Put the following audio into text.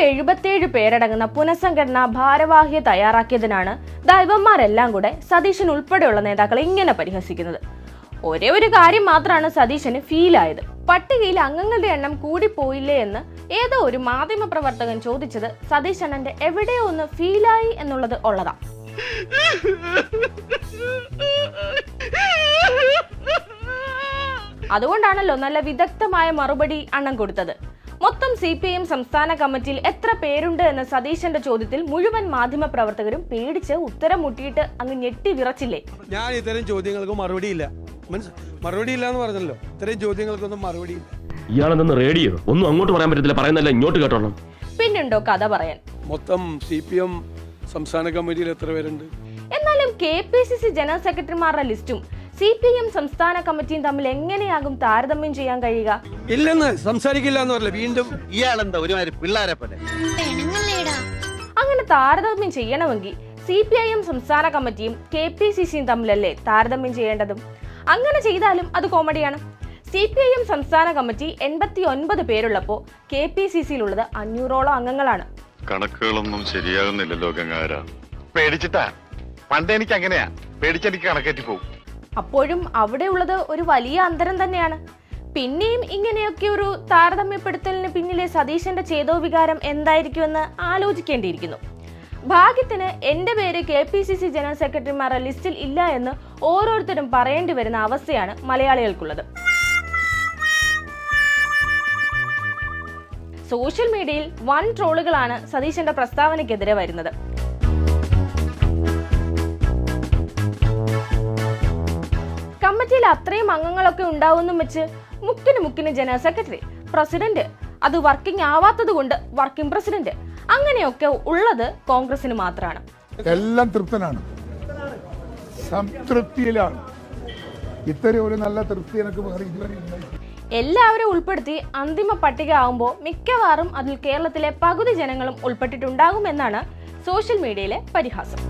എഴുപത്തിയേഴ് പേരടങ്ങുന്ന പുനഃസംഘടന ഭാരവാഹിയെ തയ്യാറാക്കിയതിനാണ് ദൈവന്മാരെല്ലാം കൂടെ സതീശൻ ഉൾപ്പെടെയുള്ള നേതാക്കൾ ഇങ്ങനെ പരിഹസിക്കുന്നത്. ഒരേ ഒരു കാര്യം മാത്രമാണ് സതീശന് ഫീലായത്. പട്ടികയിൽ അംഗങ്ങളുടെ എണ്ണം കൂടിപ്പോയില്ലേ എന്ന് ഏതോ ഒരു മാധ്യമ പ്രവർത്തകൻ ചോദിച്ചത് സതീശ് അണ്ണന്റെ എവിടെയോ ഒന്ന് ഫീലായി എന്നുള്ളത് ഉള്ളതാ. അതുകൊണ്ടാണല്ലോ നല്ല വിദഗ്ധമായ മറുപടി അണ്ണം കൊടുത്തത്. മൊത്തം സി പി എം സംസ്ഥാന കമ്മിറ്റിയിൽ എത്ര പേരുണ്ട് എന്ന സതീശന്റെ ചോദ്യത്തിൽ മുഴുവൻ മാധ്യമ പ്രവർത്തകരും പേടിച്ച് ഉത്തരം മുട്ടിയിട്ട് അങ്ങ് ഞെട്ടി വിറച്ചില്ലേ? ഞാൻ ഇത്തരം ചോദ്യങ്ങൾക്ക് മറുപടിയില്ല മറുപടി മറുപടിയില്ല എന്ന് പറഞ്ഞല്ലോ. ഇത്തരം ചോദ്യങ്ങൾക്കൊന്നും മറുപടി ഇയാളെന്ന് റേഡിയോ ഒന്നും അങ്ങോട്ട് പറയാൻ പറ്റത്തില്ല. പറയുന്നല്ല ഇങ്ങോട്ട് കേട്ടോളാം. പിന്നുണ്ടോ കഥ പറയാൻ? മൊത്തം സി പി എം സംസ്ഥാന കമ്മിറ്റിയിൽ എത്ര പേരുണ്ട്? എന്നാലും K P C C general സെക്രട്ടറിമാരുടെ ലിസ്റ്റും സി പി എം സംസ്ഥാന കമ്മിറ്റിയും തമ്മിൽ എങ്ങനെയാകും താരതമ്യം ചെയ്യാൻ കഴിയുക? ഇല്ലെന്ന് സംസാരിക്കില്ല എന്ന് പറഞ്ഞില്ല വീണ്ടും? ഇയാളെന്താ ഒരുമാതിരി പിള്ളേരെ പോലെ? അങ്ങനെ താരതമ്യം ചെയ്യണമെങ്കിൽ സി പി ഐ എം സംസ്ഥാന കമ്മിറ്റിയും കെ പി സി സിയും തമ്മിലല്ലേ താരതമ്യം ചെയ്യേണ്ടതും? അങ്ങനെ ചെയ്താലും അത് കോമഡിയാണ്. സി പി ഐ എം സംസ്ഥാന കമ്മിറ്റി എൺപത്തി ഒൻപത് പേരുള്ളപ്പോൾ കെ പി സി സിയിലുള്ളത് അഞ്ഞൂറോളം അംഗങ്ങളാണ്. കണക്കുകളൊന്നും ശരിയാകുന്നില്ലല്ലോ ഗംഗാര പേടിച്ചിട്ടാ? പണ്ട് എനിക്ക് അങ്ങനെയാ പേടിച്ചെനിക്ക് കണക്കേറ്റി പോകും അപ്പോഴും അവിടെ ഉള്ളത് ഒരു വലിയ അന്തരം തന്നെയാണ്. പിന്നെയും ഇങ്ങനെയൊക്കെ ഒരു താരതമ്യപ്പെടുത്തലിന് പിന്നിലെ സതീശന്റെ ചേതോ വികാരം എന്തായിരിക്കുമെന്ന് ആലോചിക്കേണ്ടിയിരിക്കുന്നു. ഭാഗ്യത്തിന് എന്റെ പേര് K P C C general സെക്രട്ടറിമാരുടെ ലിസ്റ്റിൽ ഇല്ല എന്ന് ഓരോരുത്തരും പറയേണ്ടി വരുന്ന അവസ്ഥയാണ് മലയാളികൾക്കുള്ളത്. സോഷ്യൽ മീഡിയയിൽ വൻ ട്രോളുകളാണ് സതീശന്റെ പ്രസ്താവനയ്ക്കെതിരെ വരുന്നത്. കമ്മിറ്റിയിൽ അത്രയും അംഗങ്ങളൊക്കെ ഉണ്ടാവുമെന്നും വെച്ച് മുക്കിന് മുക്കിന് ജനറൽ സെക്രട്ടറി പ്രസിഡന്റ് അത് വർക്കിംഗ് ആവാത്തത് കൊണ്ട് വർക്കിംഗ് പ്രസിഡന്റ് അങ്ങനെയൊക്കെ ഉള്ളത് കോൺഗ്രസിന് മാത്രമാണ് എല്ലാം തൃപ്തനാണ്. സംതൃപ്തിയിലാണ്. ഇത്തരം ഒരു നല്ല തൃപ്തി എനിക്ക് വേറെ ഇതുവരെ എല്ലാവരും ഉൾപ്പെടുത്തി അന്തിമ പട്ടിക ആവുമ്പോൾ മിക്കവാറും അതിൽ കേരളത്തിലെ പകുതി ജനങ്ങളും ഉൾപ്പെട്ടിട്ടുണ്ടാകുമെന്നാണ് സോഷ്യൽ മീഡിയയിലെ പരിഹാസം.